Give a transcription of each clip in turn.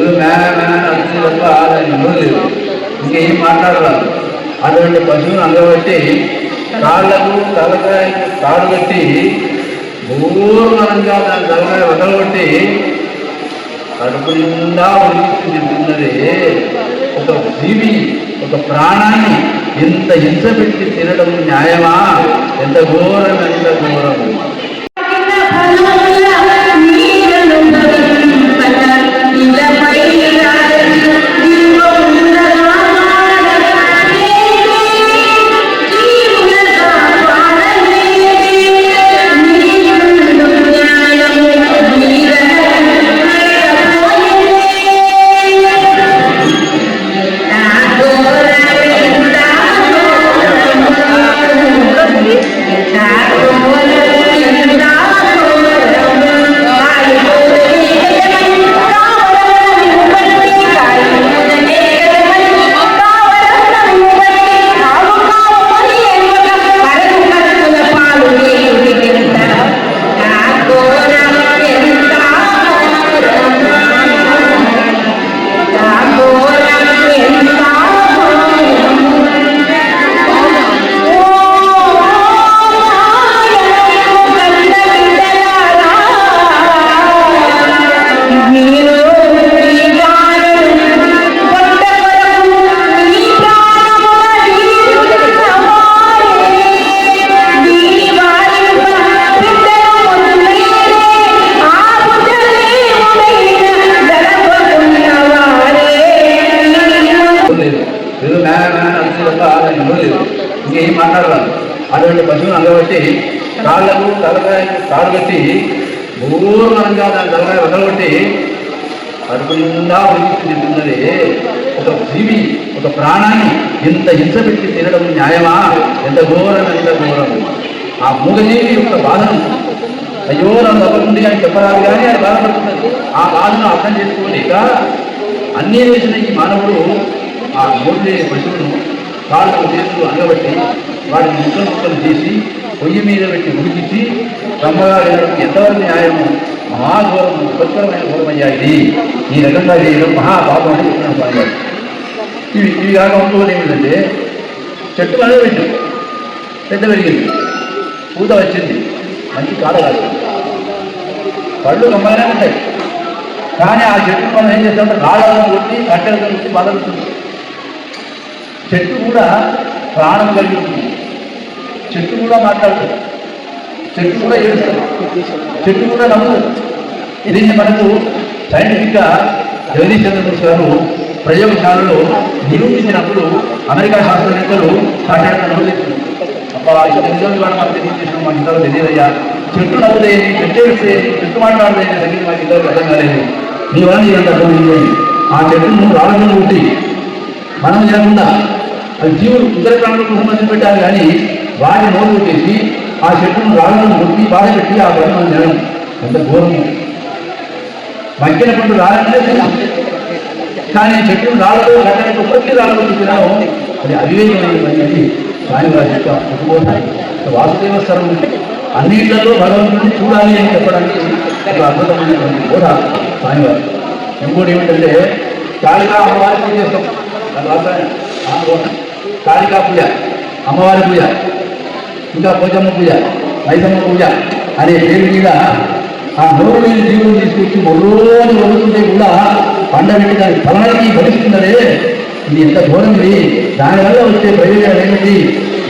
ఏదో మేన మేన ఇంకేం మాట్లాడరాదు అటువంటి పశువును అందబట్టి కాళ్ళకు తలకాయ తాడు కట్టి భూమనంగా దాని తలకాయ వదలబట్టి కడుపు నిండా ఉడికి ఒక జీవి ఒక ప్రాణాన్ని ఎంత హింస పెట్టి తినడం న్యాయమా ఎంత ఘోరం ఎంత ఘోరం లేదు ఇంకేం మాట్లాడరాదు. అటువంటి పశువులు అందబట్టి కాళ్ళకు తలకాయ తాడు కట్టి భూమనంగా దాని తలకాయ వదలగొట్టి కడుపు నిండా ఒక జీవి ఒక ప్రాణాన్ని ఎంత హింస పెట్టి తినడం న్యాయమా? ఎంత ఘోరం ఎంత ఘోరం ఆ మూగజీవి యొక్క బాధను అయ్యో నన్ను తప్పకుండా అని చెప్పరాదు కానీ అది బాధపడుతున్నది. ఆ బాధను అర్థం చేసుకోలేక అన్నీ వేసిన ఈ మానవుడు ఆ మూడు పశువును కాళ్ళు చేతులు అనగబట్టి వాటిని ముక్కలు ముక్కలు చేసి పొయ్యి మీద పెట్టి ఉడికించి బ్రహ్మగారు ఎంతవరకు న్యాయము మహాఘోరం విపత్కరమైన ఘోరమయ్యా ఇది ఈ రకంగా చేయడం మహాపాపం అని చెప్పిన స్వామి ఇవి ఇవి కాక ఇంకోటి ఏమిటంటే చెట్టు అనేది పెట్టాం. పెద్ద పెరిగింది. పూత వచ్చింది. మంచి కాడ కాదు. పళ్ళు గమ్మగానే ఉంటాయి. కానీ ఆ చెట్టు మనం ఏం చేస్తామంటే రాళ్ళను కొట్టి కట్టెలతో కొట్టి బాధపడుతుంది చెట్టు కూడా ప్రాణం కలిగి ఉంటుంది చెట్టు కూడా మాట్లాడుతుంది చెట్టు కూడా ఏడుస్తుంది. చెట్టు కూడా నవ్వుతుంది. దీన్ని మనకు సైంటిఫిక్గా జగదీష్ చంద్రబోస్ గారు ప్రయోగశాలలో నిరూపించినప్పుడు అమెరికా శాస్త్రవేత్తలు సాధారణ నవ్వుతుంది అబ్బా ఇంత నిజం ఇవాళ మనకు తెలియజేసిన మా ఇంతలో తెలియదయ్యా. చెట్టు నవ్వులేని చెట్టు ఏడుస్తేని చెట్టు మాట్లాడలేని సంగీతం మా ఇంతలో అర్థం కాలేదు. మీ వల్ల ఇదంతా అర్థమైంది ఆ చెట్టును రాళ్ళను ఉంటే మనం జరగకుండా అది జీవులు ఇతర ప్రాణులకు కోసం పెట్టాలి కానీ వాటి నోరు పెట్టేసి ఆ చెట్టును రాళ్ళను కొట్టి బాధ పెట్టి ఆ పని మనం తినడం ఎంత ఘోరం. మగ్గిన పండు రాలంటే తిన్నాం. కానీ చెట్టును రాళ్ళతో కట్టడానికి ఒక్కరికి రాళ్ళతో తినడం అది అవివేకమైనది పని వారి యొక్క ఉపబోధ వాసుదేవ స్వరం అన్నింటిలో భగవంతుడిని చూడాలి అని చెప్పడానికి ఒక అద్భుతమైనటువంటి బోధ స్వామివారు ఇంకోటి ఏమిటంటే కాళికా అమ్మవారి పూజ చేస్తాం. తర్వాత కాళికా పూజ అమ్మవారి పూజ ఇంకా పోచమ్మ పూజ మైసమ్మ పూజ అనే పేరు మీద ఆ నోరు లేని జీవులు తీసుకొచ్చి మొర్రోని వదులుతుంటే కూడా పండబెట్టి దాని ఫలానికి భరిస్తున్నదే ఇది ఎంత ఘోరం ఇది. దానివల్ల వచ్చే ప్రయోజనం ఏమిటి?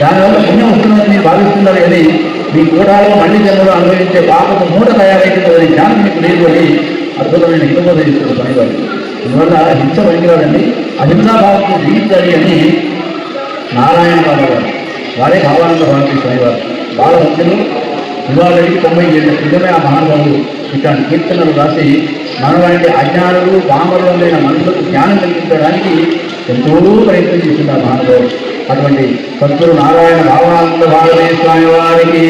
దానివల్ల పుణ్యం వస్తుందని మీరు భావిస్తున్నారు కానీ మీ కూడాలో మళ్ళీ జన్మలో అనుభవించే పాపకు మూట తయారైతుందని జ్ఞానం మీకు లేదు అని అద్భుతమైన హితబోధ ఇస్తున్నారు పనివారు. అందువల్ల హింస పనికిరాడండి అహింసాభావంతో జీవించాలి అని నారాయణ బాబా గారు. వారే భావానంద భారతి స్వామివారు వారు బాల ఇవాళకి తొంభై ఏళ్ళ క్రితమే ఆ మహానుభావులు ఇట్లాంటి కీర్తనలు రాసి మనలాంటి అజ్ఞానులు పామరులైన మనుషులకు జ్ఞానం కలిగించడానికి ఎంతో ప్రయత్నం చేసింది ఆ మహానుభావులు అటువంటి సద్గురు నారాయణ భావానంద భారతీ స్వామి వారికి.